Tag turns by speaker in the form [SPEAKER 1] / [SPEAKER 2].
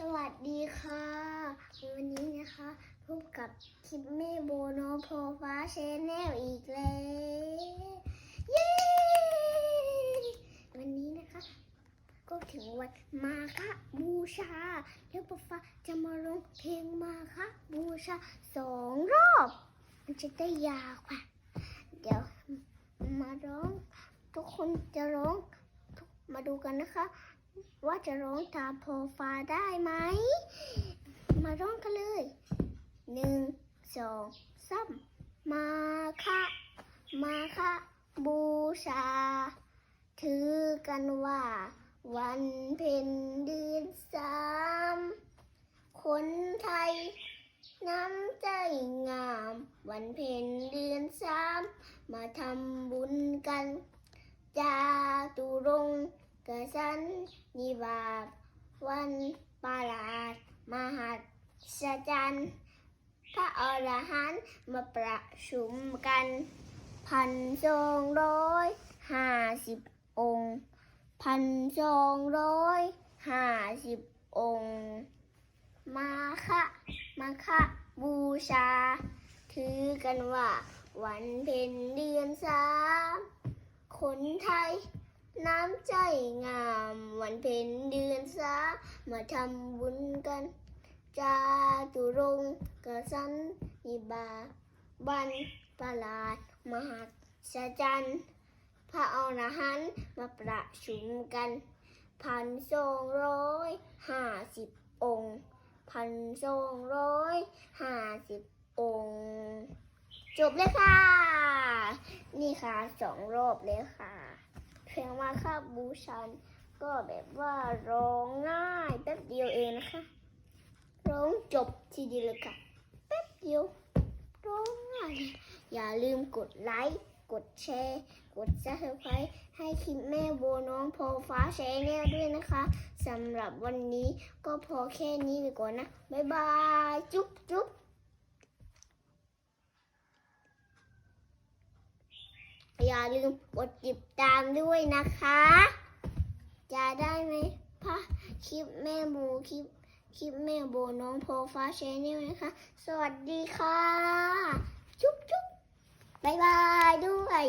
[SPEAKER 1] สวัสดีค่ะ วันนี้นะคะพบกับคลิปแม่โบโนโพฟ้าเชนแนลอีกแล้วเย้วันนี้นะคะ ก็ถึงวันมาคะบูชา แล้วปฟ้าจะมาร้องเพลงมาคะบูชาสองรอบ มันจะได้ยาวค่ะ เดี๋ยวมาร้อง ทุกคนจะร้องมาดูกันนะคะ ว่าจะร้องตามโพฟ้าได้ไหม มาร้องกันเลยหนึ่งสองสามมาคะมาคะบูชา ถือกันว่า วันเพ็ญเดือนสามคนไทยน้ำใจงาม วันเพ็ญเดือนสามมาทำบุญกันจาตุรงค์ กษันนิบาวันประหลาดมหัศจรรย์พระอรหันต์มาประชุมกัน พันสองร้อยห้าสิบองค์ พันสองร้อยห้าสิบองค์ มาคะมาคะบูชา ถือกันว่าวันเพ็ญเดือนสามคนไทย น้ำใจงามวันเพ็ญเดือนสามาทำบุญกัน จาตุรงค์กษันนิบาตวันประหลาด มหัศจรรย์พระอรหันต์มาประชุมกันพันสองร้อยห้าสิบองค์พันสองร้อยห้าสิบองค์ จบเลยค่ะ นี่ค่ะสองรอบเลยค่ะ เพลงมาค่าบูชัน ก็แบบว่าร้องง่ายแป๊บเดียวเองนะคะ ร้องจบทีเดียวเลยค่ะ แป๊บเดียว ร้องง่าย อย่าลืมกดไลค์ กดแชร์ กดซับสไครต์ให้คลิปแม่โบน้องโพฟ้าแชร์แนลด้วยนะคะสำหรับวันนี้ก็พอแค่นี้ไปก่อนนะ บ๊ายบาย จุ๊บจุ๊บ อย่าลืมกดติดตามด้วยนะคะ จะได้ไหมพะคลิปแม่โบคลิปคลิปแม่โบน้องโพฟ้าแชนแนลนะคะ สวัสดีค่ะ จุ๊บจุ๊บบายบายด้วย